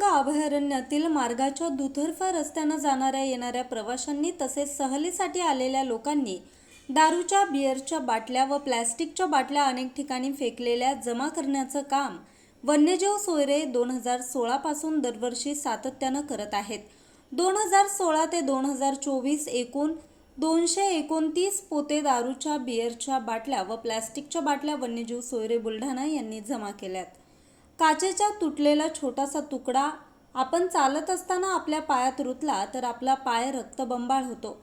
अभयारण्यातील मार्गाच्या दुतर्फा रस्त्यानं जाणाऱ्या येणाऱ्या प्रवाशांनी तसेच सहलीसाठी आलेल्या लोकांनी दारूच्या बिअरच्या बाटल्या व प्लॅस्टिकच्या बाटल्या अनेक ठिकाणी फेकलेल्या जमा करण्याचं काम वन्यजीव सोयरे दोन हजार सोळापासून दरवर्षी सातत्यानं करत आहेत. दोन हजार सोळा ते दोन हजार चोवीस एकूण दोनशे एकोणतीस पोते दारूच्या बिअरच्या बाटल्या व प्लॅस्टिकच्या बाटल्या वन्यजीव सोयरे बुलढाणा यांनी जमा केल्यात. काचेचा तुटलेला छोटासा तुकडा. आपण चालत असताना आपल्या पायात रुतला तर आपला पाय रक्तबंबाळ होतो.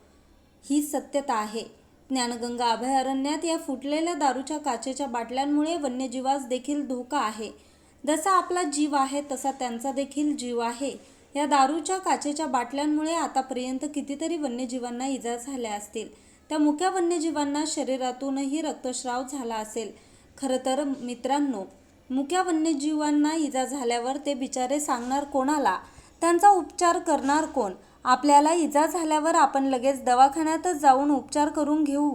ही सत्यता आहे. ज्ञानगंगा अभयारण्यात या फुटलेल्या दारूच्या काचेच्या बाटल्यांमुळे वन्यजीवास देखील धोका आहे. जसा आपला जीव आहे तसा त्यांचा देखील जीव आहे. या दारूच्या काचेच्या बाटल्यांमुळे आतापर्यंत कितीतरी वन्यजीवांना इजा झाल्या असतील. त्या मुक्या वन्यजीवांना शरीरातूनही रक्तस्राव झाला असेल. खरं तर मित्रांनो मुक्या वन्यजीवांना इजा झाल्यावर ते बिचारे सांगणार कोणाला? त्यांचा उपचार करणार कोण? आपल्याला इजा झाल्यावर आपण लगेच दवाखान्यातच जाऊन उपचार करून घेऊ.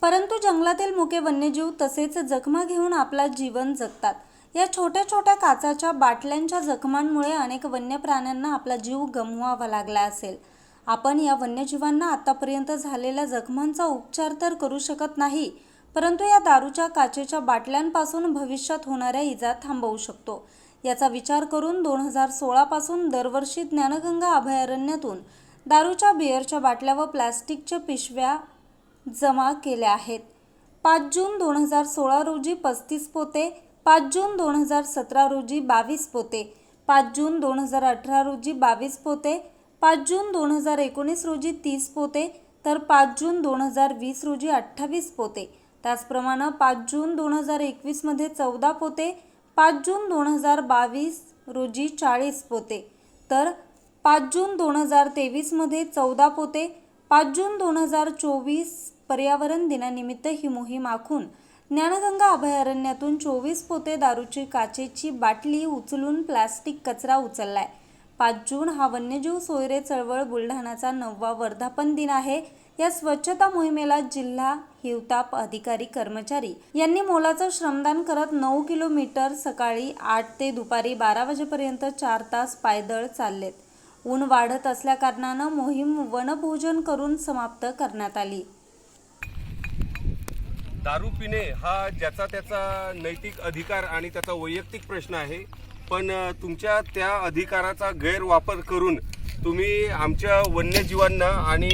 परंतु जंगलातील मुके वन्यजीव तसेच जखमा घेऊन आपला जीवन जगतात. या छोट्या छोट्या काचाच्या बाटल्यांच्या जखमांमुळे अनेक वन्य प्राण्यांना आपला जीव गमवावा लागला असेल. आपण या वन्यजीवांना आतापर्यंत झालेल्या जखमांचा उपचार तर करू शकत नाही परंतु या दारूच्या काचेच्या बाटल्यांपासून भविष्यात होणाऱ्या इजा थांबवू शकतो. याचा विचार करून दोन हजार सोळापासून दरवर्षी ज्ञानगंगा अभयारण्यातून दारूच्या बिअरच्या बाटल्या व प्लॅस्टिकच्या पिशव्या जमा केल्या आहेत. पाच जून दोन हजार सोळा रोजी पस्तीस पोते पाच जून दोन हजार सतरा रोजी बावीस पोते पाच जून दोन हजार अठरा रोजी बावीस पोते पाच जून दोन हजार एकोणीस रोजी तीस पोते तर पाच जून दोन हजार वीस रोजी अठ्ठावीस पोते. त्याचप्रमाणे पाच जून दोन हजार एकवीसमध्ये चौदा पोते पाच जून दोन हजार बावीस रोजी चाळीस पोते. तर पाच जून दोन हजार तेवीसमध्ये चौदा पोते पाच जून दोन हजार चोवीस पर्यावरण दिनानिमित्त ही मोहीम आखून ज्ञानगंगा अभयारण्यातून चोवीस पोते दारूची काचेची बाटली उचलून प्लास्टिक कचरा उचललाय. पाच जून हा वन्यजीव सोयरे चळवळ बुलढाणाचा नववा वर्धापन दिन आहे. या स्वच्छता मोहिमेला जिल्हा हिवताप अधिकारी कर्मचारी यांनी मोलाचं श्रमदान करत नऊ किलोमीटर सकाळी आठ ते दुपारी बारा वाजेपर्यंत चार तास पायदळ चाललेत. ऊन वाढत असल्याकारणानं मोहीम वनभोजन करून समाप्त करण्यात आली. दारू पिणे हा ज्याचा त्याचा नैतिक अधिकार आणि त्याचा वैयक्तिक प्रश्न आहे पण तुमच्या त्या अधिकाराचा गैरवापर करून तुम्ही आमच्या वन्यजीवांना आणि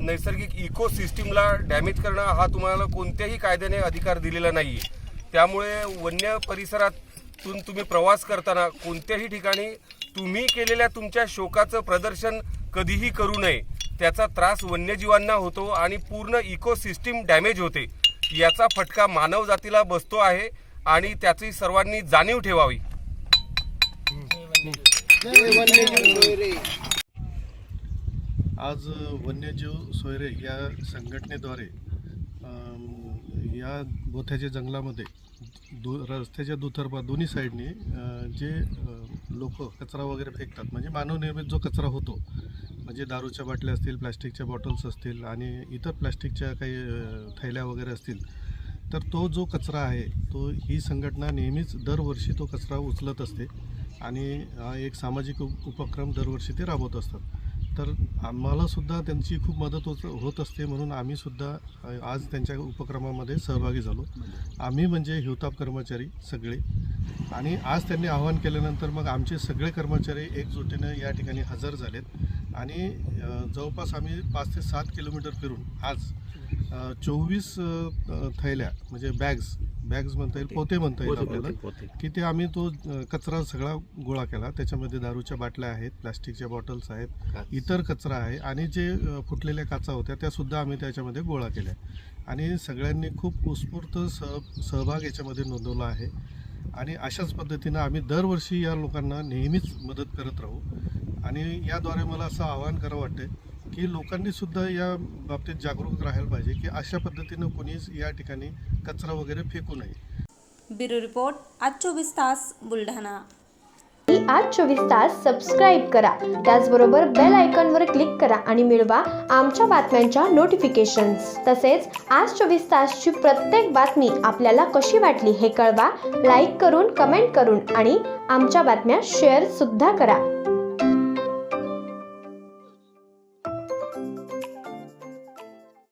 नैसर्गिक इकोसिस्टीमला डॅमेज करणं हा तुम्हाला कोणत्याही कायद्याने अधिकार दिलेला नाही त्यामुळे वन्य परिसरातून तुम्ही प्रवास करताना कोणत्याही ठिकाणी तुम्ही केलेल्या तुमच्या शोकाचं प्रदर्शन कधीही करू नये. त्याचा त्रास वन्यजीवांना होतो आणि पूर्ण इकोसिस्टीम डॅमेज होते. याचा फटका मानव जातीला बसतो आहे आणि त्याची सर्वांनी जाणीव ठेवावी. आज वन्यजीव सोयरे या संघटनेद्वारे या बोथ्याच्या जंगलामध्ये दु रस्त्याच्या दुतर्फा दोन्ही साईडने जे लोक कचरा वगैरे फेकतात म्हणजे मानवनिर्मित जो कचरा होतो म्हणजे दारूच्या बाटल्या असतील प्लॅस्टिकच्या बॉटल्स असतील आणि इतर प्लॅस्टिकच्या काही थैल्या वगैरे असतील तर तो जो कचरा आहे तो ही संघटना नेहमीच दरवर्षी तो कचरा उचलत असते आणि हा एक सामाजिक उपक्रम दरवर्षी ते राबवत असतात. तर आम्हालासुद्धा त्यांची खूप मदत होत होत असते म्हणून आम्हीसुद्धा आज त्यांच्या उपक्रमामध्ये सहभागी झालो. आम्ही म्हणजे हिवताप कर्मचारी सगळे. आणि आज त्यांनी आवाहन केल्यानंतर मग आमचे सगळे कर्मचारी एकजुटीनं या ठिकाणी हजर झालेत. आणि जवळपास आम्ही पाच ते सात किलोमीटर फिरून आज चोवीस थैल्या म्हणजे बॅग्स बॅग्स म्हणता येईल पोते. म्हणता येईल आपल्याला की ते आम्ही तो कचरा सगळा गोळा केला. त्याच्यामध्ये दारूच्या बाटल्या आहेत प्लास्टिकच्या बॉटल्स आहेत इतर कचरा आहे आणि जे फुटलेल्या काचा होत्या त्या सुद्धा आम्ही त्याच्यामध्ये गोळा केल्या. आणि सगळ्यांनी खूप उत्स्फूर्त सह सहभाग याच्यामध्ये नोंदवला आहे. आणि अशाच पद्धतीनं आम्ही दरवर्षी या लोकांना नेहमीच मदत करत राहू. आणि याद्वारे मला असं आवाहन करावं वाटतं की लोकांनी सुद्धा या बाबतीत जागरूक राहायला पाहिजे की अशा पद्धतीनं कोणीच या ठिकाणी कचरा वगैरे फेकू नये. ब्युरो रिपोर्ट आज चोवीस तास बुलढाणा. आज चोवीस तास सबस्क्राईब करा. त्याचबरोबर बेल आयकॉनवर क्लिक करा आणि मिळवा आमच्या बातम्यांच्या नोटिफिकेशन्स तसेच आज चोवीस तासची प्रत्येक बातमी आपल्याला कशी वाटली हे कळवा. लाईक करून कमेंट करून आणि आमच्या बातम्या शेअर सुद्धा करा.